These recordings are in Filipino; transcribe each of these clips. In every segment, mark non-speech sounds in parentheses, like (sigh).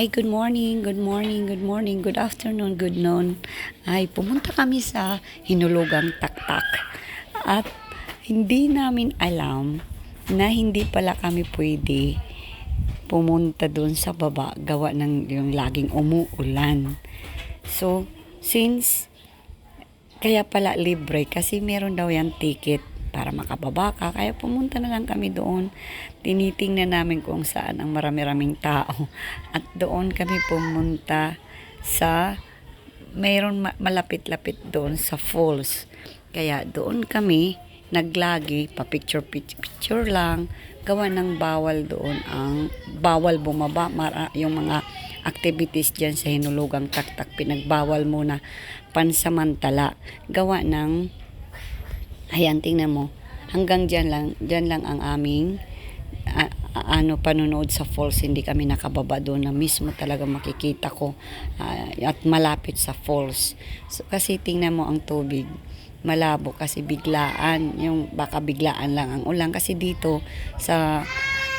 Hi, good morning, good morning, good morning, good afternoon, good noon. Ay, pumunta kami sa Hinulugang Taktak. At hindi namin alam na hindi pala kami pwede pumunta doon sa baba gawa ng yung laging umuulan. So, since kaya pala libre kasi meron daw yan ticket para makababa ka. Kaya pumunta na lang kami doon. Tinitingnan namin kung saan ang marami-raming tao. (laughs) At doon kami pumunta sa mayroon ma- malapit-lapit doon sa falls. Kaya doon kami naglagi, pa picture picture lang, gawa ng bawal doon ang bawal bumaba mara, yung mga activities diyan sa hinulugang taktak pinagbawal muna pansamantala gawa ng Ayan, tingnan mo. Hanggang dyan lang, dyan lang ang aming a- ano panonood sa falls. Hindi kami nakababa doon na mismo talaga makikita ko ah, at malapit sa falls. So, kasi tingnan mo ang tubig. Malabo kasi biglaan yung baka biglaan lang ang ulan. Kasi dito sa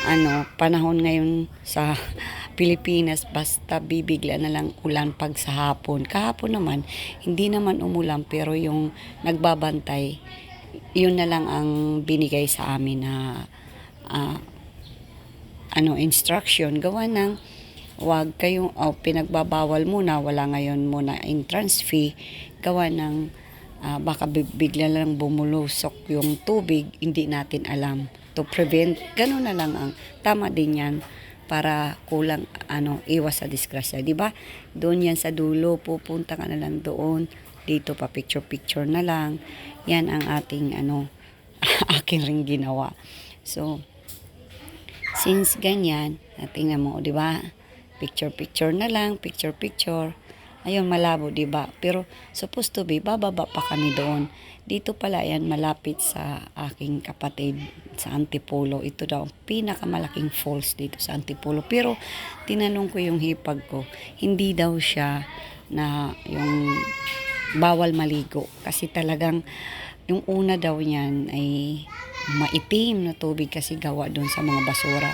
ano panahon ngayon sa (laughs) Pilipinas basta bibigla na lang ulan pag sa hapon. Kahapon naman hindi naman umulan pero yung nagbabantay yun na lang ang binigay sa amin na ah, ano instruction. Gawa ng wag kayong oh, pinagbabawal muna wala ngayon muna entrance fee. Gawa ng ah, baka bi- bigla lang bumulusok yung tubig hindi natin alam to prevent. Ganun na lang ang tama din yan para kulang ano iwas sa disgrasya di ba? Doon yan sa dulo pupunta ka na lang doon dito pa picture picture na lang. Yan ang ating ano (laughs) akin ring ginawa. So since ganyan ah, tingnan mo di ba? Picture picture na lang picture picture ayun malabo di ba? Pero supposed to be bababa pa kami doon. Dito pala yan malapit sa aking kapatid sa Antipolo. Ito daw ang pinakamalaking falls dito sa Antipolo. Pero tinanong ko yung hipag ko hindi daw siya na yung bawal maligo kasi talagang yung una daw niyan ay maitim na tubig kasi gawa doon sa mga basura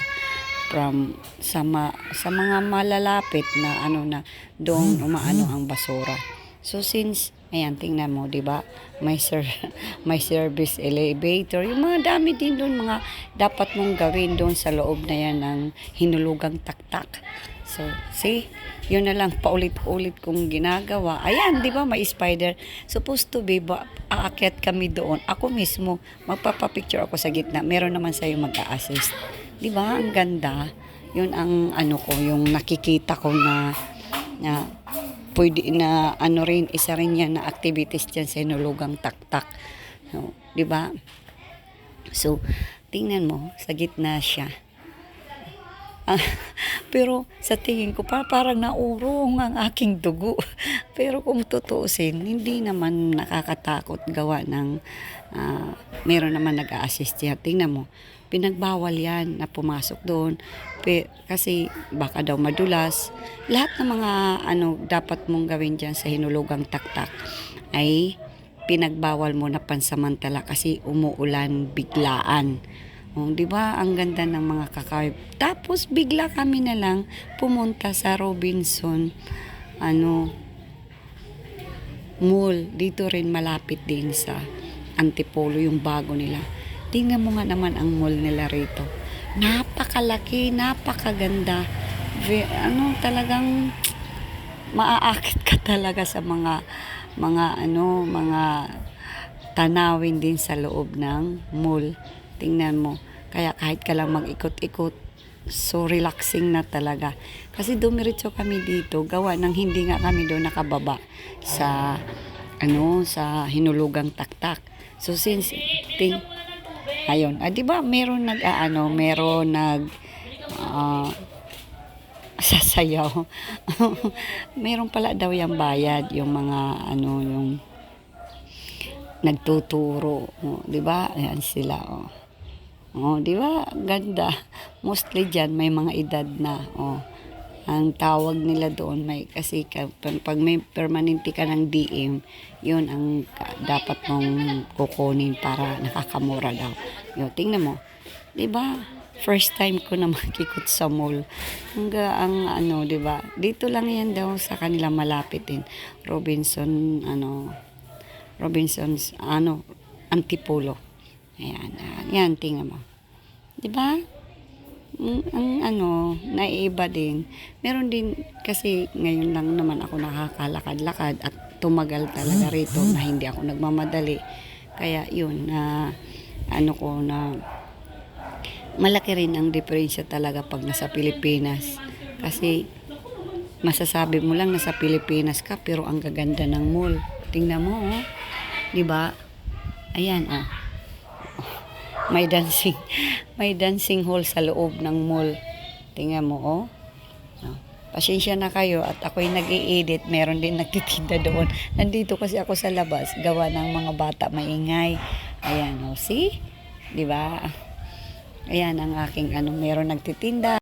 from sa ma, sa mga malalapit na ano na doon umaano ang basura. So since ayan tingnan mo 'di ba? May sir (laughs) may service elevator. Yung mga dami din doon mga dapat mong gawin doon sa loob na yan ng hinulugang taktak. So, see? Yun na lang paulit-ulit kong ginagawa. Ayan, di ba? May spider. Supposed to be, ba, aakyat kami doon. Ako mismo, magpapapicture ako sa gitna. Meron naman sa'yo mag-a-assist. Di ba? Ang ganda. Yun ang ano ko, yung nakikita ko na, na pwede na ano rin, isa rin yan na activities dyan sa inulugang taktak. So, di ba? So, tingnan mo, sa gitna siya. Ah, (laughs) pero sa tingin ko pa parang naurong ang aking dugo. (laughs) Pero kung tutuusin, hindi naman nakakatakot gawa ng ah, meron naman nag-a-assist yan. Tingnan mo, pinagbawal yan na pumasok doon. Kasi baka daw madulas. Lahat ng mga ano dapat mong gawin dyan sa hinulugang taktak ay pinagbawal mo na pansamantala kasi umuulan biglaan. Oh, 'di ba? Ang ganda ng mga kakawin. Tapos bigla kami na lang pumunta sa Robinson ano mall dito rin malapit din sa Antipolo yung bago nila. Tingnan mo nga naman ang mall nila rito. Napakalaki, napakaganda. Ve- ano talagang maaakit ka talaga sa mga mga ano mga tanawin din sa loob ng mall. Tingnan mo. Kaya kahit ka lang mag-ikot-ikot, so relaxing na talaga. Kasi dumiretso kami dito, gawa ng hindi nga kami doon nakababa sa ano sa hinulugang taktak. So since ting ayun, ah, 'di ba meron nag ah, ano, meron nag ah, sasayaw. (laughs) meron pala daw yung bayad, yung mga ano yung nagtuturo, oh, 'di ba? Ayan sila, oh. Oh, 'di ba? Ganda. Mostly diyan may mga edad na, oh. Ang tawag nila doon may kasi ka- pag may permanente ka ng DM, 'yun ang dapat mong kukunin para nakakamura daw. Yo, tingnan mo. 'Di ba? first time ko na (laughs) makikot sa mall. Hangga ang ano, 'di ba? Dito lang 'yan daw sa kanila malapit din. Robinson ano Robinson's ano Antipolo. Ayan, ayan, yan tingnan mo. 'Di ba? Ang, ang ano, naiiba din. Meron din, kasi ngayon lang naman ako nakakalakad-lakad at tumagal talaga rito na hindi ako nagmamadali. Kaya yun, na ano ko na malaki rin ang diferensya talaga pag nasa Pilipinas. Kasi masasabi mo lang nasa Pilipinas ka pero ang gaganda ng mall. Tingnan mo, oh. 'Di ba? Ayan, oh. May dancing, (laughs) may dancing hall sa loob ng mall. Tingnan mo, oh. Oh. Pasensya na kayo at ako'y nag-i-edit. Meron din nagtitinda doon. Nandito kasi ako sa labas. Gawa ng mga bata maingay. Ayan, oh. See? Di ba? Ayan ang aking ano. Meron nagtitinda.